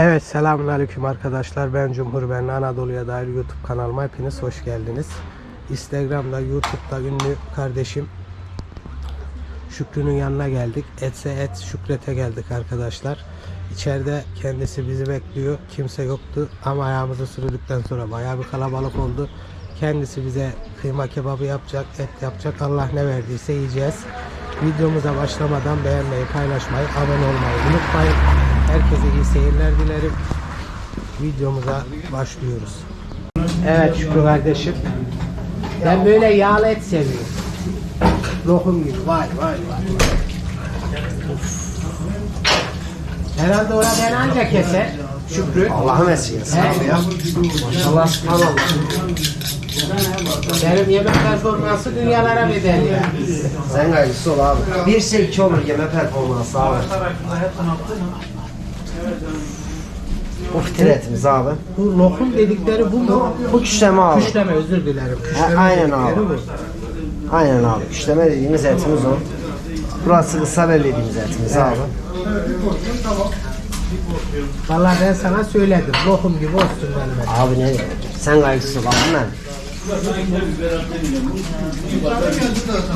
Evet selamünaleyküm arkadaşlar. Ben Cumhur ben Anadolu'ya dair YouTube kanalıma hepiniz hoş geldiniz. Instagram'da, YouTube'da ünlü kardeşim Şükrü'nün yanına geldik. Etse et Şükret'e geldik arkadaşlar. İçeride kendisi bizi bekliyor. Kimse yoktu ama ayağımızı sürdükten sonra bayağı bir kalabalık oldu. Kendisi bize kıyma kebabı yapacak, et yapacak. Allah ne verdiyse yiyeceğiz. Videomuza başlamadan beğenmeyi, paylaşmayı, abone olmayı unutmayın. Herkese iyi seyirler dilerim. Videomuza başlıyoruz. Evet Şükrü kardeşim. Ben böyle yağlı et seviyorum. Lokum gibi. Vay vay vay. Herhalde orada ben anca keser. Şükrü. Allah'ım esirgesin He? abi ya. Allah subhanallah. Benim yemek performansı dünyalara bedel ya. Sen gayesi ol abi. Bir şey iki olur yeme performansı abi. Bu fitil etimiz abi. Bu lokum dedikleri bu mu? Bu küşleme abi. Küşleme özür dilerim. Küşleme Ha, aynen abi. bu. Aynen abi. Küşleme dediğimiz etimiz o. Burası bel dediğimiz etimiz abi. Vallahi ben sana söyledim. Lokum gibi olsun benim. Abi ne? Sen gayesi ol abi ben.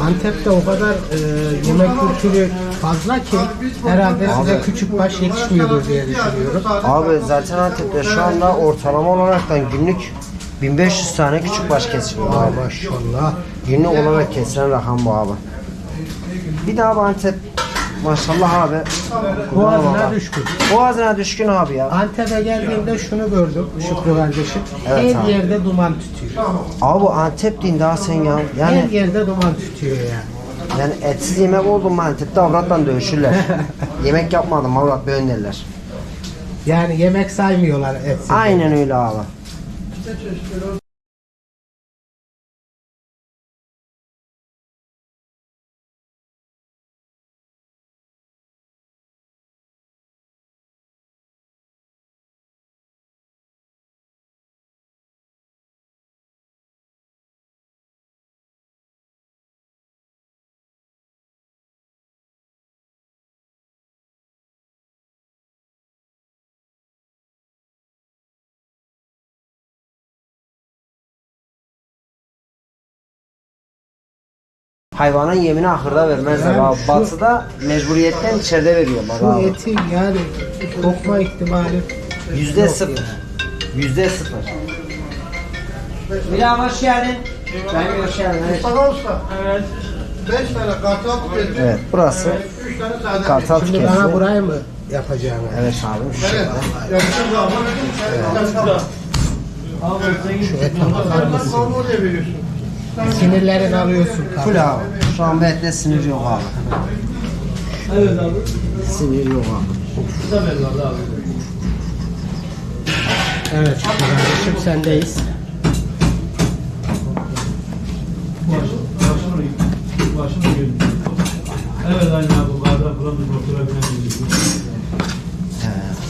Antep'te o kadar e, yemek kültürü fazla ki herhalde size küçük baş yetişmiyordur diye düşünüyorum. Abi zaten Antep'te şu anda ortalama olaraktan günlük 1500 tane küçük baş kesiliyor Aa, abi. maşallah. Günlük olarak kesilen rakam bu abi. Bir daha bu Antep maşallah abi. Boğazına düşkün. Boğazına düşkün abi ya. Antep'e geldiğimde şunu gördüm Şükrü kardeşim. Evet Her abi. yerde duman tütüyor. Abi bu Antep deyin daha sen ya. Her Yani yerde duman tütüyor yani. yani etsiz yemek oldu mu Antep'te avratla dövüşürler. yemek yapmadım avrat böyle derler. Yani yemek saymıyorlar etsiz. Aynen öyle abi. Hayvanın yemini ahırda vermezler Yani abi. şu- Batıda mecburiyetten içeride veriyor bak Şu abi. etin yani kokma ihtimali Yüzde yok sıfır. yani. Yüzde sıfır. Bir daha hoş geldin. Ben hoş geldin. Evet. Mustafa Usta. Evet. 5 tane kartal tüketi. Evet burası 3 tane sade. kartal Şimdi tüketi. bana burayı mı yapacaksın? Evet abi şu Evet. Yakışıklı ama. Evet. Şu ete bakar mısın? Sen oraya veriyorsun. Sinirlerini alıyorsun. Full abi. Şu an bette sinir yok abi. Evet abi. Sinir yok abi. Abi. Evet kardeşim sendeyiz. Başını başını görün. Evet aynı abi. Bardak buranın doktora bilen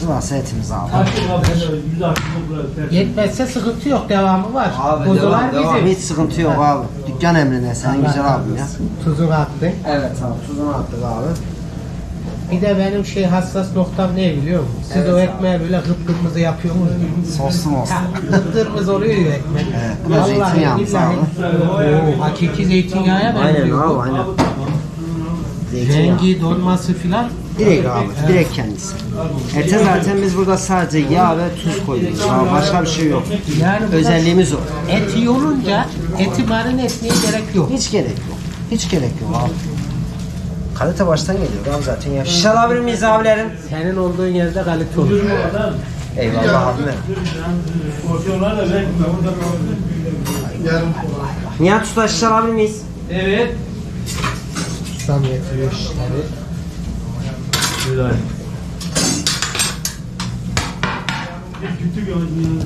Evet, burası etimiz abi. Açık abi. Yüzde açık burası. tertemiz. Yetmezse sıkıntı yok devamı var. Abi Kuzular devam, devam. bizim. Hiç sıkıntı yok abi. Dükkan emrinde sen güzel abim ya. Tuzunu attın. Evet abi tuzunu attık abi. Bir de benim şey hassas noktam ne biliyor musun? Siz Evet o abi. ekmeği böyle kıpkırmızı yapıyor musunuz? Soslu moslu. Kıpkırmızı oluyor ya ekmek. Evet, bu da zeytinyağımız billahi. Oo, hakiki zeytinyağı Aynen benziyor. abi aynen. Zeytinyağı. Rengi, donması filan. Direkt abi, direkt kendisi. Ete zaten biz burada sadece yağ ve tuz koyuyoruz abi. Başka bir şey yok. Yani bu Özelliğimiz o. Eti yorunca eti marine etmeye gerek yok. Hiç gerek yok. Hiç gerek yok abi. Kalite baştan geliyor abi zaten ya. Şişe alabilir miyiz abilerim? Senin olduğun yerde kalite olur. Eyvallah abi. Porsiyonlar da ben burada Yarım. Nihat Usta şişe alabilir miyiz? Evet. Ustam getiriyor şişleri. Güzel. Bir kütük yönetmenim.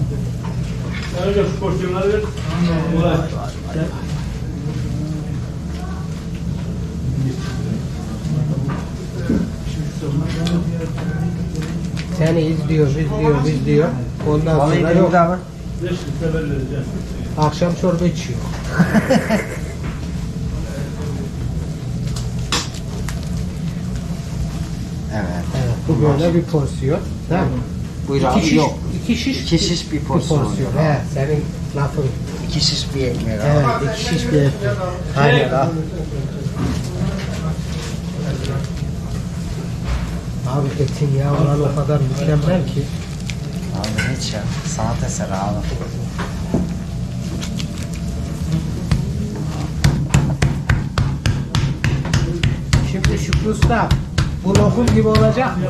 Önce şu porsiyonları ver. Kolay. Seni izliyor, izliyor, izliyor. Ondan sonra yok. Akşam çorba içiyor. Evet. Evet, bu böyle bir porsiyon. Değil mi? Buyur abi şiş, yok. iki şiş, İki şiş bir porsiyon. porsiyon. He, senin lafın. İki şiş bir ekmek abi. Evet, iki şiş bir ekmek. Aynen abi. Abi etin ya olan o kadar mükemmel ki. Abi hiç ya. Sanat eseri abi. Şimdi Şükrü Usta, bu lokum gibi olacak mı?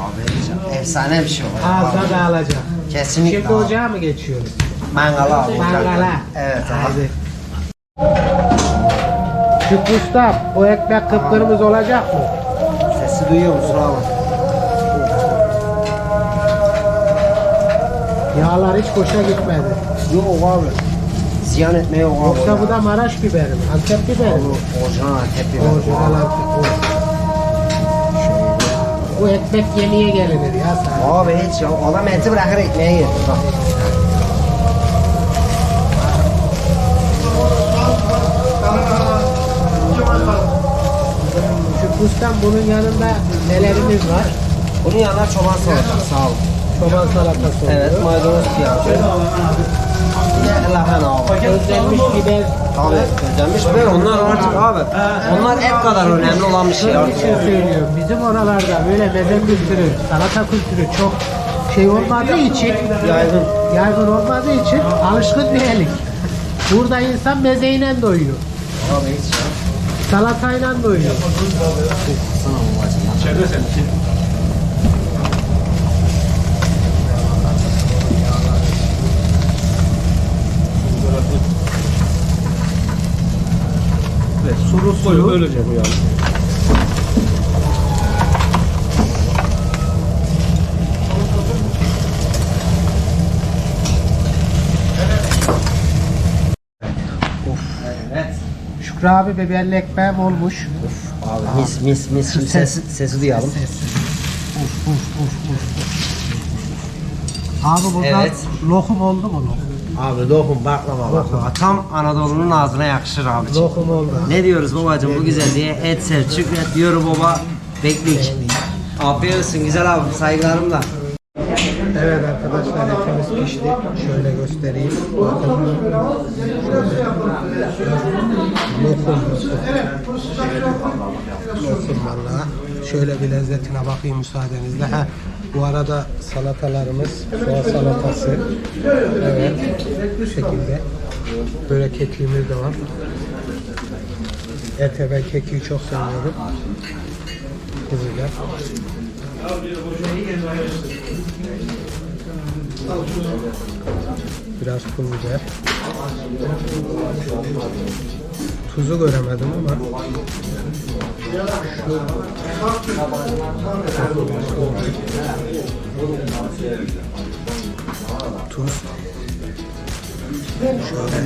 Abi. Efsane bir şey olur. Ağzına dağılacak. Kesinlikle Şimdi abi. ocağa mı geçiyoruz? Mangala abi. Mangala. Evet abi. Hadi. Şükrü Usta, o ekmek kıpkırmızı olacak mı? Sesi duyuyor musun abi? Yağlar hiç boşa gitmedi. Yok abi. Ziyan etmeye yok abi. Yoksa bu da Maraş biberi mi? Antep biberi mi? Orijinal Antep biberi. Orijinal Antep. bu. Bu ekmek yemeye gelinir ya sana. Abi hiç ya. Adam eti bırakır ekmeğe yer. Bak. Usta bunun yanında nelerimiz var? Bunun yanına çoban salatası sağ ol. Çoban salatası oluyor. Evet maydanoz de lahana abi. Közlenmiş biber. Abi közlenmiş biber onlar artık abi. Onlar et kadar önemli olan bir şey artık. için söylüyorum. Bizim oralarda böyle meze kültürü, salata kültürü çok şey olmadığı için Yaygın. yaygın olmadığı için alışkın değilik. Burada insan mezeyle doyuyor. Abi hiç ya. Salatayla doyuyor. İçeride sen Evet, sulu sulu. Böylece bu yani. Evet. Şükrü abi biberli ekmeğim olmuş. Abi mis mis mis. Şimdi ses, sesi duyalım. Uf, uf, uf, uf. Abi burada Evet. lokum oldu mu lokum? Abi lokum baklava baklava. Tam Anadolu'nun ağzına yakışır abi. Lokum oldu. Ne diyoruz babacım bu güzelliğe? Et sev, şükret diyorum baba. Beklik. Afiyet olsun güzel abi saygılarımla. Evet arkadaşlar etimiz pişti. Şöyle göstereyim. Bakın. Lokum. Lokum valla. Şöyle bir lezzetine bakayım müsaadenizle. Ha, bu arada salatalarımız, soğan salatası. Evet. Bu şekilde. Böyle kekiğimiz de var. Ete ben kekiği çok seviyorum. Güzel. Biraz pul biber. Tuzu göremedim ama. Tuz. Şöyle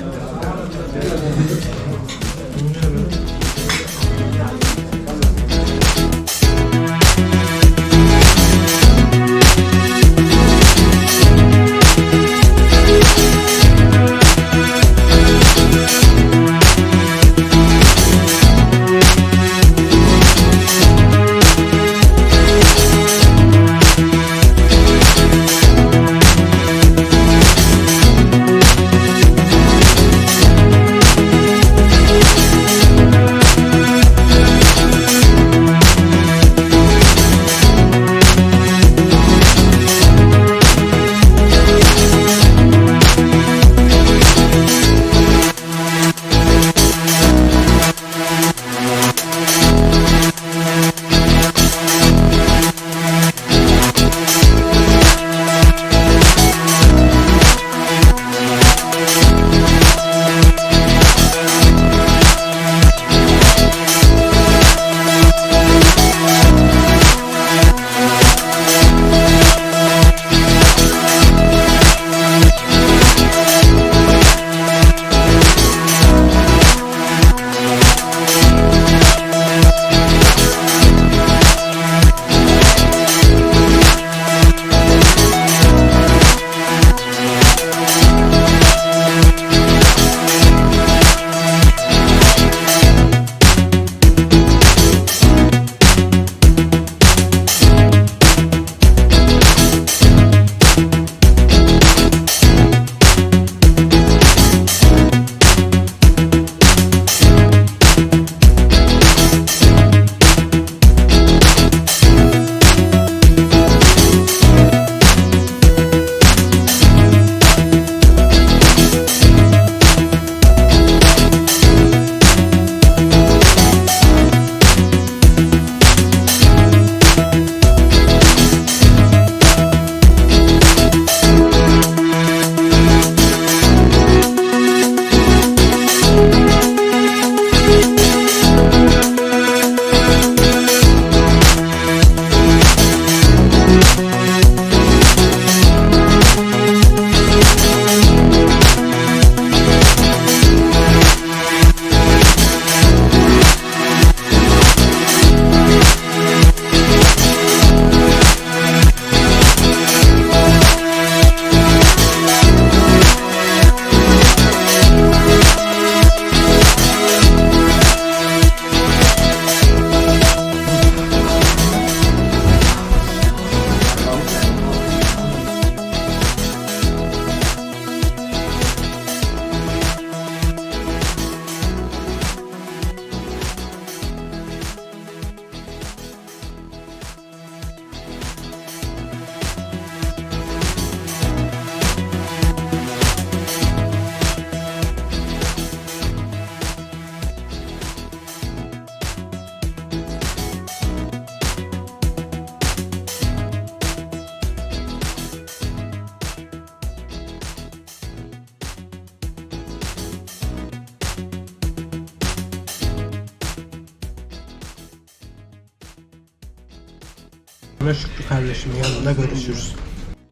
sonra Şükrü kardeşimin yanında görüşürüz.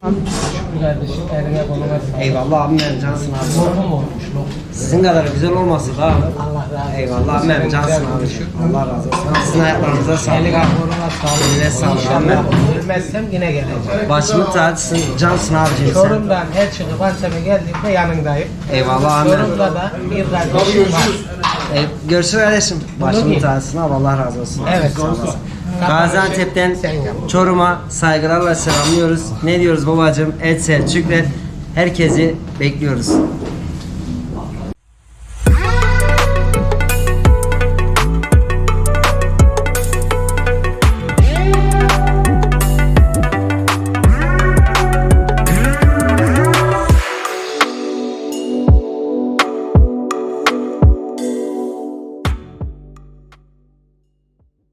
Şükrü kardeşim eline sağlık. Eyvallah abim benim cansın abi. Lokum olmuş lokum. Sizin kadar güzel olmasın da abi. Allah razı olsun. Eyvallah abim benim cansın abi. Allah razı olsun. Sizin ayaklarınıza sağlık Eline koluna sağlık. Eline sağlık İnşallah abi. ölmezsem yine geleceğim. Başımın tacısın, cansın abicim sen. Çorum'dan her çıkıp Antep'e geldiğimde yanındayım. Eyvallah abim. Çorum'da da bir kardeşim var. E, görüşürüz kardeşim. Başımın diyeyim. tacısın abi. Allah razı olsun. Evet. Sağ olasın. Gaziantep'ten yap. Çorum'a saygılarla selamlıyoruz. Ne diyoruz babacığım? Et Selçukler. Herkesi bekliyoruz.